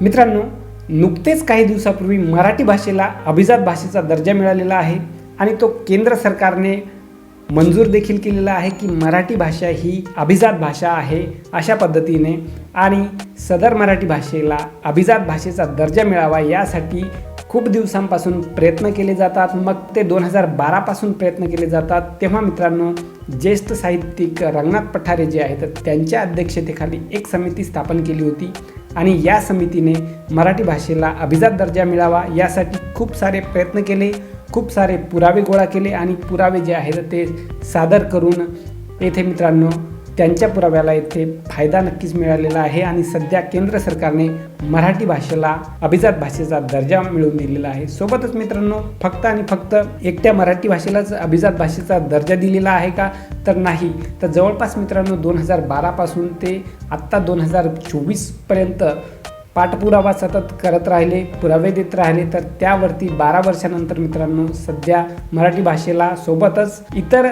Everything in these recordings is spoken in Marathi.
मित्रांनो नुकतेच काही दिवसापूर्वी मराठी भाषेला अभिजात भाषेचा दर्जा मिळालेला आहे आणि तो केंद्र सरकारने मंजूर देखील केलेला आहे की मराठी भाषा ही अभिजात भाषा आहे अशा पद्धतीने आणि सदर मराठी भाषेला अभिजात भाषेचा दर्जा मिळावा यासाठी खूप दिवसांपासून प्रयत्न केले जातात. मग ते दोन हजार बारापासून प्रयत्न केले जातात. तेव्हा मित्रांनो ज्येष्ठ साहित्यिक रंगनाथ पठारे जे आहेत त्यांच्या अध्यक्षतेखाली एक समिती स्थापन केली होती. आणि या समितीने मराठी भाषेला अभिजात दर्जा मिळावा यासाठी खूप सारे प्रयत्न केले खूप सारे पुरावे गोळा केले आणि पुरावे जे आहेत ते सादर करून येथे मित्रांनो त्यांच्या पुराव्याला येथे फायदा नक्कीच मिळालेला आहे आणि सध्या केंद्र सरकारने मराठी भाषेला अभिजात भाषेचा दर्जा मिळवून दिलेला आहे. सोबतच मित्रांनो फक्त आणि फक्त एकट्या मराठी भाषेलाच अभिजात भाषेचा दर्जा दिलेला आहे का? तर नाही. तर जवळपास मित्रांनो दोन हजार बारापासून ते आत्ता दोन हजार चोवीसपर्यंत पाठपुरावा सतत करत राहिले पुरावे देत राहिले. तर त्यावरती बारा वर्षानंतर मित्रांनो सध्या मराठी भाषेला सोबतच इतर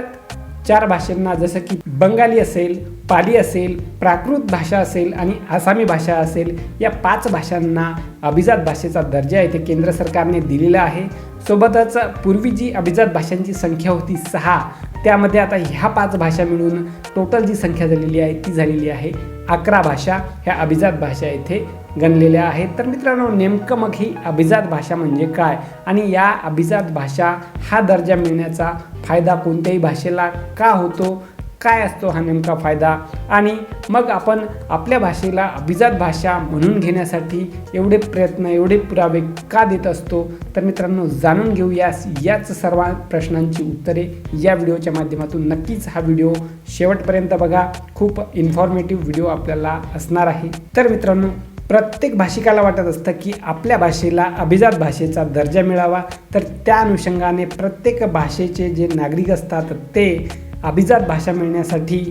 चार भाषांना जसं की बंगाली असेल पाली असेल प्राकृत भाषा असेल आणि आसामी भाषा असेल या पाच भाषांना अभिजात भाषेचा दर्जा येथे केंद्र सरकारने दिलेला आहे. सोबतच पूर्वी जी अभिजात भाषांची संख्या होती सहा त्यामध्ये आता ह्या पाच भाषा मिळून टोटल जी संख्या झालेली आहे ती झालेली आहे अकरा भाषा. ह्या अभिजात भाषा येथे गणलेल्या आहेत तर मित्रांनो नेमकं मग ही अभिजात भाषा म्हणजे काय? आणि या अभिजात भाषा हा दर्जा मिळण्याचा फायदा कोणत्याही भाषेला का होतो? काय असतो हा नेमका फायदा? आणि मग आपण आपल्या भाषेला अभिजात भाषा म्हणून घेण्यासाठी एवढे प्रयत्न एवढे पुरावे का देत असतो? तर मित्रांनो जाणून घेऊयास याच सर्व प्रश्नांची उत्तरे या व्हिडिओच्या माध्यमातून. नक्कीच हा व्हिडिओ शेवटपर्यंत बघा. खूप इन्फॉर्मेटिव्ह व्हिडिओ आपल्याला असणार आहे. तर मित्रांनो प्रत्येक भाषिकाला वाटत असतं की आपल्या भाषेला अभिजात भाषेचा दर्जा मिळावा. तर त्या अनुषंगाने प्रत्येक भाषेचे जे नागरिक असतात ते अभिजात भाषा मिळण्यासाठी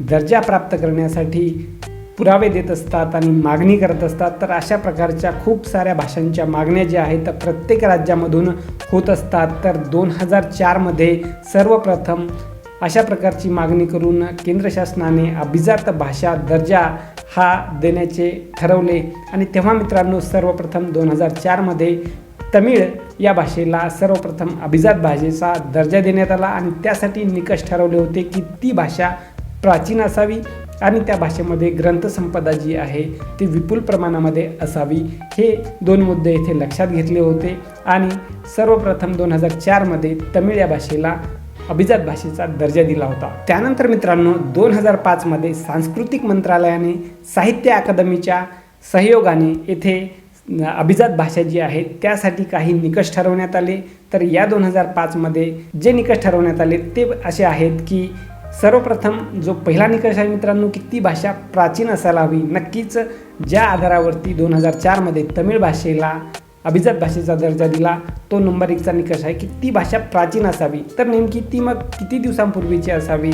दर्जा प्राप्त करण्यासाठी पुरावे देत असतात आणि मागणी करत असतात. तर अशा प्रकारच्या खूप साऱ्या भाषांच्या मागण्या ज्या आहेत तर प्रत्येक राज्यामधून होत असतात. तर दोन हजार चारमध्ये सर्वप्रथम अशा प्रकारची मागणी करून केंद्र शासनाने अभिजात भाषा दर्जा हा देण्याचे ठरवले. आणि तेव्हा मित्रांनो सर्वप्रथम दोन हजार चारमध्ये तमिळ या भाषेला सर्वप्रथम अभिजात भाषेचा दर्जा देण्यात आला आणि त्यासाठी निकष ठरवले होते की ती भाषा प्राचीन असावी आणि त्या भाषेमध्ये ग्रंथसंपदा जी आहे ती विपुल प्रमाणामध्ये असावी. हे दोन मुद्दे इथे लक्षात घेतले होते. आणि सर्वप्रथम दोन हजार चारमध्ये तमिळ या भाषेला अभिजात भाषेचा दर्जा दिला होता. त्यानंतर मित्रांनो दोन हजार पाचमध्ये सांस्कृतिक मंत्रालयाने साहित्य अकादमीच्या सहयोगाने येथे अभिजात भाषा जी आहे त्यासाठी काही निकष ठरवण्यात आले. तर या दोन हजार पाचमध्ये जे निकष ठरवण्यात आले ते असे आहेत की सर्वप्रथम जो पहिला निकष आहे मित्रांनो की ती भाषा प्राचीन असायला हवी. नक्कीच ज्या आधारावरती दोन हजार चारमध्ये तमिळ भाषेला अभिजात भाषेचा दर्जा दिला. तो नंबर एकचा निकष आहे की ती भाषा प्राचीन असावी. तर नेमकी ती मग किती दिवसांपूर्वीची असावी?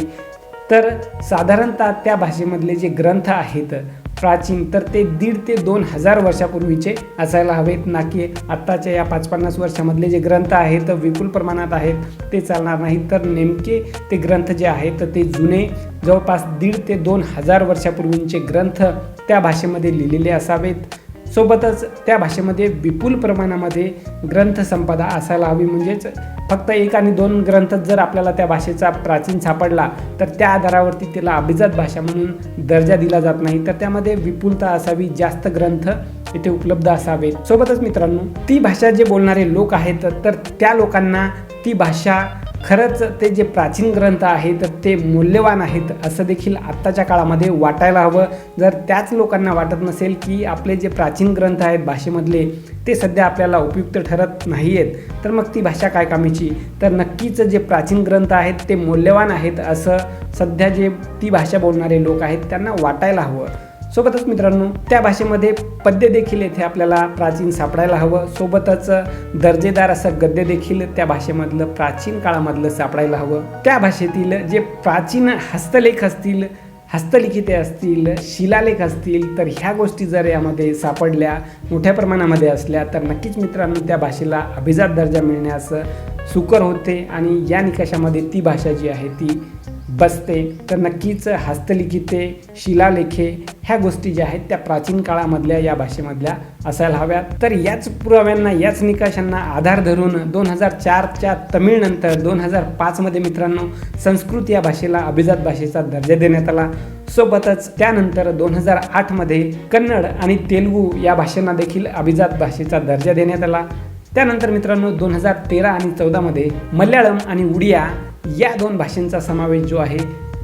तर साधारणतः त्या भाषेमधले जे ग्रंथ आहेत प्राचीन तर ते दीड ते दोन हजार वर्षापूर्वीचे असायला हवेत. ना की आत्ताच्या या पाच पन्नास वर्षामधले जे ग्रंथ आहेत विपुल प्रमाणात आहेत ते चालणार नाहीत तर नेमके ते ग्रंथ जे आहेत ते जुने जवळपास दीड ते दोन हजार वर्षापूर्वींचे ग्रंथ त्या भाषेमध्ये लिहिलेले असावेत. सोबतच त्या भाषेमध्ये विपुल प्रमाणामध्ये ग्रंथसंपदा असायला हवी. म्हणजेच फक्त एक आणि दोन ग्रंथ जर आपल्याला त्या भाषेचा प्राचीन सापडला तर त्या आधारावरती त्याला अभिजात भाषा म्हणून दर्जा दिला जात नाही. तर त्यामध्ये विपुलता असावी जास्त ग्रंथ इथे उपलब्ध असावेत. सोबतच मित्रांनो ती भाषा जे बोलणारे लोक आहेत तर त्या लोकांना ती भाषा खरंच ते जे प्राचीन ग्रंथ आहेत ते मूल्यवान आहेत असं देखील आत्ताच्या काळामध्ये वाटायला हवं. जर त्याच लोकांना वाटत नसेल की आपले जे प्राचीन ग्रंथ आहेत भाषेमधले ते सध्या आपल्याला उपयुक्त ठरत नाही आहेत तर मग ती भाषा काय कामीची? तर नक्कीच जे प्राचीन ग्रंथ आहेत ते मूल्यवान आहेत असं सध्या जे ती भाषा बोलणारे लोक आहेत त्यांना वाटायला हवं. सोबतच मित्रांनो त्या भाषेमध्ये पद्य देखील येथे आपल्याला प्राचीन सापडायला हवं. सोबतच दर्जेदार असं गद्य देखील त्या भाषेमधलं प्राचीन काळामधलं सापडायला हवं. त्या भाषेतील जे प्राचीन हस्तलेख असतील हस्तलिखिते असतील शिलालेख असतील तर ह्या गोष्टी जर यामध्ये सापडल्या मोठ्या प्रमाणामध्ये असल्या तर नक्कीच मित्रांनो त्या भाषेला अभिजात दर्जा मिळण्यास सुकर होते आणि या निकषामध्ये ती भाषा जी आहे ती बसते. तर नक्कीच हस्तलिखिते शिलालेखे ह्या गोष्टी ज्या आहेत त्या प्राचीन काळामधल्या या भाषेमधल्या असायला हव्यात. तर याच पुराव्यांना याच निकषांना आधार धरून दोन हजार चारच्या तमिळनंतर दोन हजार पाचमध्ये मित्रांनो संस्कृत या भाषेला अभिजात भाषेचा दर्जा देण्यात आला. सोबतच त्यानंतर दोन हजार आठमध्ये कन्नड आणि तेलुगू या भाषांना देखील अभिजात भाषेचा दर्जा देण्यात आला. त्यानंतर मित्रांनो दोन हजार तेरा आणि चौदामध्ये मल्याळम आणि उडिया या दोन भाषांचा समावेश जो आहे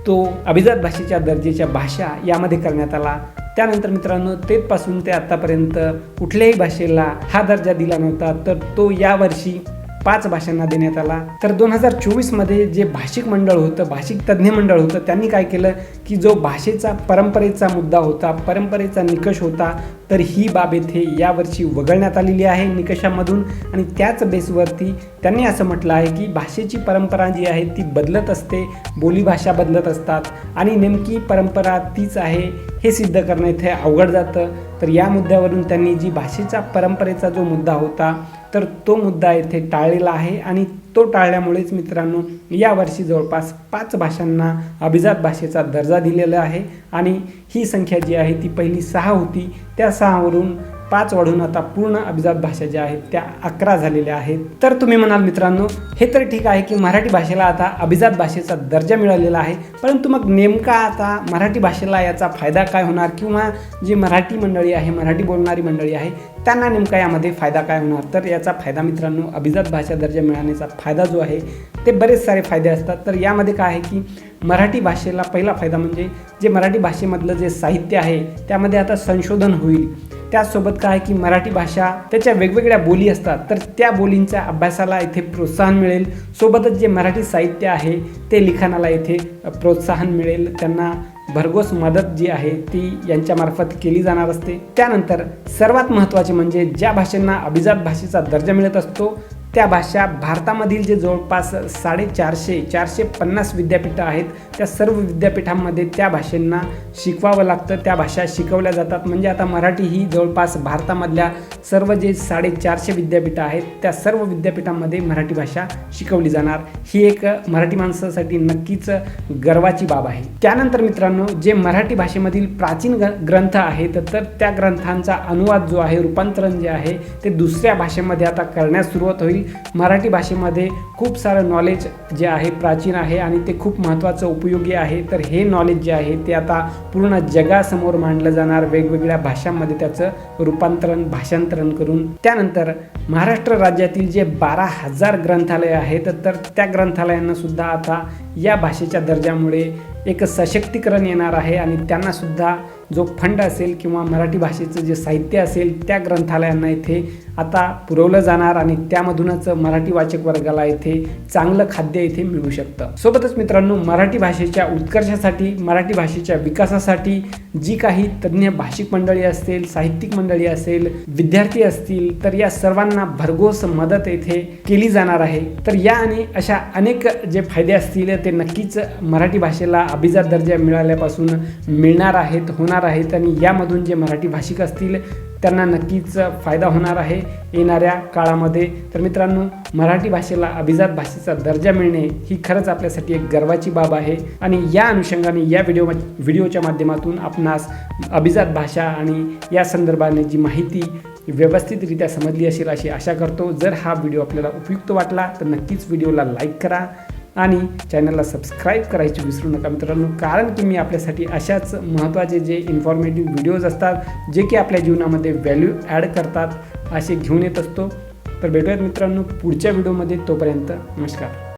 तो अभिजात भाषेच्या दर्जेच्या भाषा यामध्ये करण्यात आला. त्यानंतर मित्रांनो तेथपासून ते आत्तापर्यंत कुठल्याही भाषेला हा दर्जा दिला नव्हता तर तो यावर्षी पाच भाषांना देण्यात आला. तर दोन हजार चोवीसमध्ये जे भाषिक मंडळ होतं भाषिक तज्ज्ञ मंडळ होतं त्यांनी काय केलं की जो भाषेचा परंपरेचा मुद्दा होता परंपरेचा निकष होता तर ही बाब येथे यावर्षी वगळण्यात आलेली आहे निकषामधून. आणि त्याच बेसवरती त्यांनी असं म्हटलं आहे की भाषेची परंपरा जी आहे ती बदलत असते बोलीभाषा बदलत असतात. आणि नेमकी परंपरा तीच आहे हे सिद्ध करणं इथे अवघड जातं. तर या मुद्द्यावरून त्यांनी जी भाषेचा परंपरेचा जो मुद्दा होता तर तो मुद्दा येथे टाळलेला आहे. आणि तो टाळल्यामुळेच मित्रांनो यावर्षी जवळपास पाच भाषांना अभिजात भाषेचा दर्जा दिलेला आहे. आणि ही संख्या जी आहे ती पहिली सहा होती. त्या सहावरून पाच वाढून आता पूर्ण अभिजात भाषा ज्या आहेत त्या अकरा झालेल्या आहेत. तर तुम्ही म्हणाल मित्रांनो हे तर ठीक आहे की मराठी भाषेला आता अभिजात भाषेचा दर्जा मिळालेला आहे. परंतु मग नेमका आता मराठी भाषेला याचा फायदा काय होणार? किंवा जी मराठी मंडळी आहे मराठी बोलणारी मंडळी आहे त्यांना नेमका यामध्ये फायदा काय होणार? तर याचा फायदा मित्रांनो अभिजात भाषा दर्जा मिळण्याचा फायदा जो आहे ते बरेच सारे फायदे असतात. तर यामध्ये काय आहे की मराठी भाषेला पहिला फायदा म्हणजे जे मराठी भाषेमधलं जे साहित्य आहे त्यामध्ये आता संशोधन होईल. त्याचसोबत काय आहे की मराठी भाषा त्याच्या वेगवेगळ्या बोली असतात तर त्या बोलींच्या अभ्यासाला इथे प्रोत्साहन मिळेल. सोबतच जे मराठी साहित्य आहे ते लिखाणाला इथे प्रोत्साहन मिळेल. त्यांना भरघोस मदत जी आहे ती यांच्यामार्फत केली जाणार असते. त्यानंतर सर्वात महत्त्वाचे म्हणजे ज्या भाषांना अभिजात भाषेचा दर्जा मिळत असतो त्या भाषा भारतामधील जे जवळपास साडेचारशे चारशे पन्नास विद्यापीठं आहेत त्या सर्व विद्यापीठांमध्ये त्या भाषांना शिकवावं लागतं. त्या भाषा शिकवल्या जातात. म्हणजे आता मराठी ही जवळपास भारतामधल्या सर्व जे साडेचारशे विद्यापीठं आहेत त्या सर्व विद्यापीठांमध्ये मराठी भाषा शिकवली जाणार. ही एक मराठी माणसासाठी नक्कीच गर्वाची बाब आहे. त्यानंतर मित्रांनो जे मराठी भाषेमधील प्राचीन ग ग्रंथ आहेत तर त्या ग्रंथांचा अनुवाद जो आहे रूपांतरण जे आहे ते दुसऱ्या भाषेमध्ये आता करण्यास सुरुवात होईल. मराठी भाषेमध्ये खूप सारं नॉलेज जे आहे प्राचीन आहे आणि ते खूप महत्त्वाचं उपयोगी आहे. तर हे नॉलेज जे आहे ते आता पूर्ण जगासमोर मांडलं जाणार. वेगवेगळ्या भाषांमध्ये त्याचं रूपांतरण भाषांतरण करून. त्यानंतर महाराष्ट्र राज्यातील जे बारा हजार ग्रंथालय आहेत तर त्या ग्रंथालयांना सुद्धा आता या भाषेच्या दर्जामुळे एक सशक्तीकरण येणार आहे आणि त्यांनासुद्धा जो फंड असेल किंवा मराठी भाषेचं जे साहित्य असेल त्या ग्रंथालयांना इथे आता पुरवलं जाणार आणि त्यामधूनच मराठी वाचक वर्गाला येथे चांगलं खाद्य इथे मिळू शकतं. सोबतच मित्रांनो मराठी भाषेच्या उत्कर्षासाठी मराठी भाषेच्या विकासासाठी जी काही तज्ज्ञ भाषिक मंडळी असतील साहित्यिक मंडळी असेल विद्यार्थी असतील तर या सर्वांना भरघोस मदत येथे केली जाणार आहे. तर या आणि अशा अनेक जे फायदे असतील ते नक्कीच मराठी भाषेला अभिजात दर्जा मिळाल्यापासून मिळणार आहेत होणार आहेत आणि यामधून जे मराठी भाषिक असतील त्यांना नक्कीच फायदा होणार आहे. येणाऱ्या काळामध्ये तर मित्रांनो मराठी भाषेला अभिजात भाषेचा दर्जा मिळणे ही खरंच आपल्यासाठी एक गर्वाची बाब आहे. आणि या अनुषंगाने या व्हिडिओ व्हिडिओच्या माध्यमातून आपणास अभिजात भाषा आणि या संदर्भाने जी माहिती व्यवस्थितरित्या समजली असेल अशी आशा करतो. जर हा व्हिडिओ आपल्याला उपयुक्त वाटला तर नक्कीच व्हिडिओला लाईक करा. आणि चॅनलला सबस्क्राईब करायची विसरू नका मित्रांनो कारण की मी आपल्यासाठी अशाच महत्त्वाचे जे इन्फॉर्मेटिव्ह व्हिडिओज असतात जे की आपल्या जीवनामध्ये व्हॅल्यू ॲड करतात असे घेऊन येत असतो. तर भेटूयात मित्रांनो पुढच्या व्हिडिओमध्ये तोपर्यंत नमस्कार.